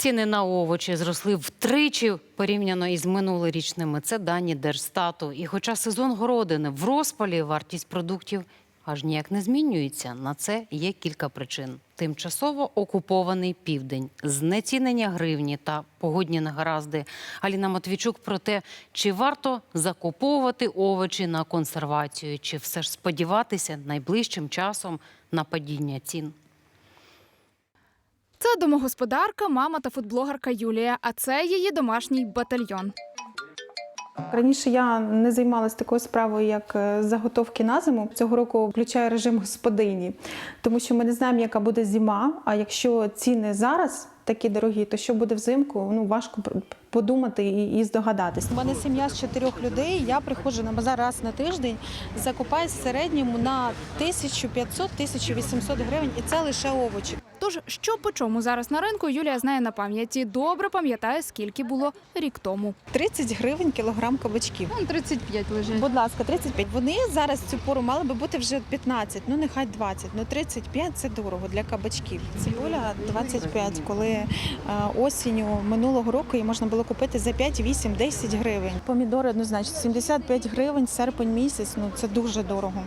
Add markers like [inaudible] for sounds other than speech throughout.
Ціни на овочі зросли втричі порівняно із минулорічними. Це дані Держстату. І хоча сезон городини в розпалі, вартість продуктів аж ніяк не змінюється. На це є кілька причин. Тимчасово окупований південь, знецінення гривні та погодні негаразди. Аліна Матвійчук про те, чи варто закуповувати овочі на консервацію, чи все ж сподіватися найближчим часом на падіння цін. Це домогосподарка, мама та футблогерка Юлія. А це її домашній батальйон. Раніше я не займалася такою справою, як е, заготовки на зиму. Цього року включаю режим господині, тому що ми не знаємо, яка буде зима. А якщо ціни зараз такі дорогі, то що буде взимку? Ну важко подумати і, і здогадатись. У мене сім'я з чотирьох людей. Я приходжу на базар раз на тиждень, закупаюсь в середньому на 1500-1800 гривень, і це лише овочі. Тож, що по чому зараз на ринку, Юлія знає на пам'яті. Добре пам'ятає, скільки було рік тому. 30 гривень кілограм кабачків. Вон 35 лежить. Будь ласка, 35. Вони зараз цю пору мали би бути вже 15, ну нехай 20, ну 35 – це дорого для кабачків. Цибуля 25, коли е, осінню минулого року її можна було купити за 5, 8, 10 гривень. Помідори однозначно 75 гривень, серпень місяць, ну це дуже дорого.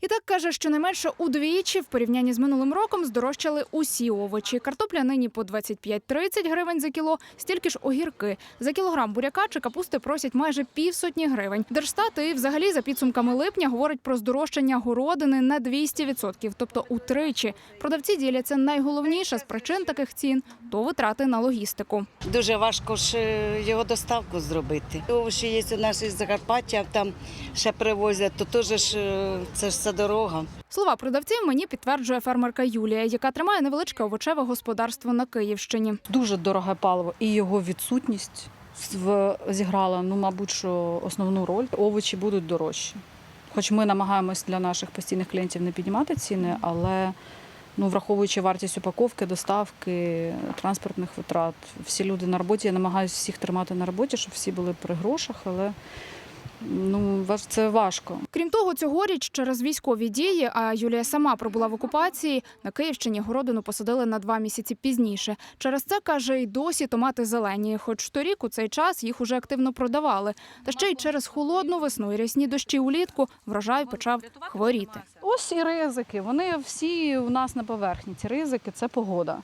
І так каже, що не менше удвічі в порівнянні з минулим роком здорожчали усі овочі. Картопля нині по 25-30 гривень за кіло, стільки ж огірки. За кілограм буряка чи капусти просять майже півсотні гривень. Держстат і взагалі за підсумками липня говорить про здорожчання городини на 200%, тобто утричі. Продавці діляться найголовніше з причин таких цін то витрати на логістику. Дуже важко ж е, його доставку зробити. Овочі є у нас із Закарпаття, там ще привозять, то теж ж е, це ж все дорога. Слова продавців мені підтверджує фермерка Юлія, яка тримає невеличке овочеве господарство на Київщині. дуже дороге паливо, і його відсутність зіграла, ну, мабуть, що основну роль. Овочі будуть дорожчі. Хоч ми намагаємось для наших постійних клієнтів не піднімати ціни, але ну, враховуючи вартість упаковки, доставки, транспортних витрат, всі люди на роботі, я намагаюся всіх тримати на роботі, щоб всі були при грошах, але ну, це важко. Крім того, цьогоріч через військові дії, а Юлія сама пробула в окупації, на Київщині городину посадили на два місяці пізніше. Через це, каже, й досі томати зелені, хоч торік у цей час їх уже активно продавали. Та ще й через холодну весну і рясні дощі улітку врожай почав хворіти. Ось і ризики. Вони всі у нас на поверхні. Ці ризики це погода.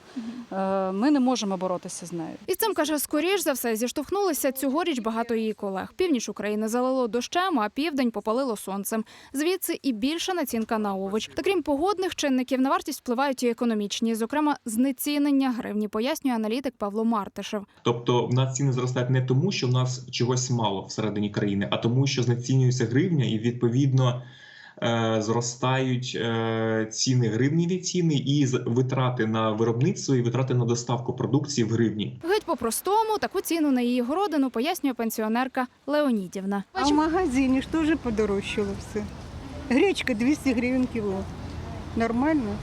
Е, Ми не можемо боротися з нею. І з цим, каже, скоріш за все зіштовхнулися цьогоріч багато її колег. Північ України залило дощем, а південь попалило сонцем. Звідси і більша націнка на овоч. Та крім погодних чинників, на вартість впливають і економічні, зокрема, знецінення гривні, пояснює аналітик Павло Мартишев. Тобто в нас ціни зростають не тому, що в нас чогось мало всередині країни, а тому, що знецінюється гривня, і відповідно зростають е, ціни гривніві ціни і з- витрати на виробництво і витрати на доставку продукції в гривні. Геть по-простому таку ціну на її городину пояснює пенсіонерка Леонідівна. А в магазині ж теж подорожчало все. Гречка 200 гривень кіло. Нормально?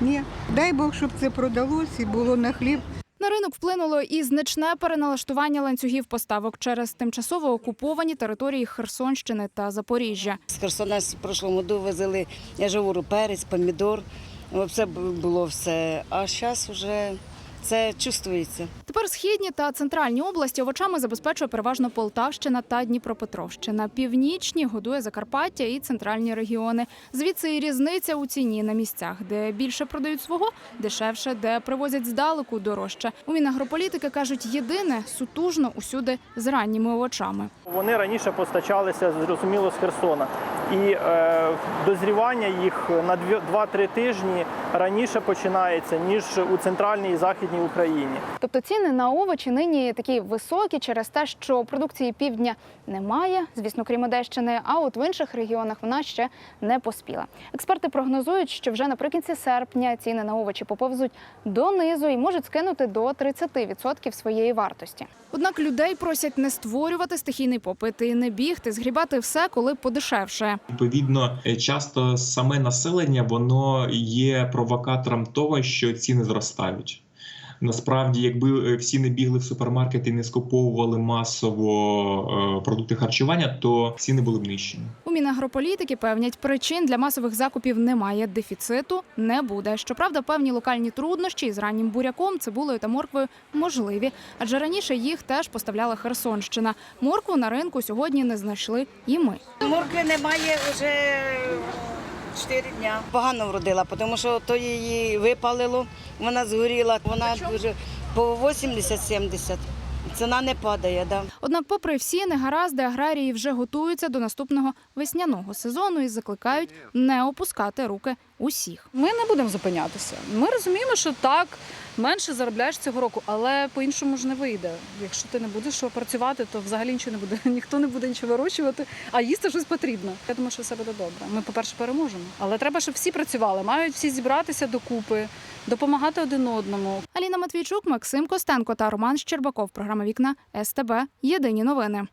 Ні. Дай Бог, щоб це продалось і було на хліб. На ринок вплинуло і значне переналаштування ланцюгів поставок через тимчасово окуповані території Херсонщини та Запоріжжя. З Херсона в прошлому году везли, я перець, помідор. Все було все. А зараз вже це чувствується. Тепер східні та центральні області овочами забезпечує переважно Полтавщина та Дніпропетровщина. Північні годує Закарпаття і центральні регіони. Звідси і різниця у ціні на місцях, де більше продають свого, дешевше, де привозять здалеку дорожче. У Мінагрополітики кажуть, єдине сутужно усюди з ранніми овочами. Вони раніше постачалися зрозуміло з Херсона, і е, дозрівання їх на дві- 2-3 тижні раніше починається ніж у центральній і західній Україні. Тобто ціни на овочі нині такі високі через те, що продукції півдня немає, звісно, крім Одещини, а от в інших регіонах вона ще не поспіла. Експерти прогнозують, що вже наприкінці серпня ціни на овочі поповзуть донизу і можуть скинути до 30% своєї вартості. Однак людей просять не створювати стихійний попит і не бігти, згрібати все, коли подешевше. Відповідно, е, часто саме населення воно є провокатором того, що ціни зростають. Насправді, якби е, всі не бігли в супермаркети і не скуповували масово е, продукти харчування, то ціни були б нижчими. У Мінагрополітики певнять, причин для масових закупів немає, дефіциту не буде. Щоправда, певні локальні труднощі із раннім буряком, цибулею та морквою можливі, адже раніше їх теж поставляла Херсонщина. Моркву на ринку сьогодні не знайшли і ми. Моркви немає вже 4 дня. Погано вродила, тому що то її випалило, вона згоріла, вона дуже по 80-70. Ціна не падає. Да. Однак, попри всі негаразди, аграрії вже готуються до наступного весняного сезону і закликають не опускати руки усіх. Ми не будемо зупинятися. Ми розуміємо, що так менше заробляєш цього року, але по-іншому ж не вийде. Якщо ти не будеш працювати, то взагалі нічого не буде. [laughs] Ніхто не буде нічого вирощувати, а їсти щось потрібно. Я думаю, що все буде добре. Ми, по-перше, переможемо. Але треба, щоб всі працювали, мають всі зібратися докупи, допомагати один одному. Аліна Матвійчук, Максим Костенко та Роман Щербаков. Програма Вікна СТБ. Єдині новини.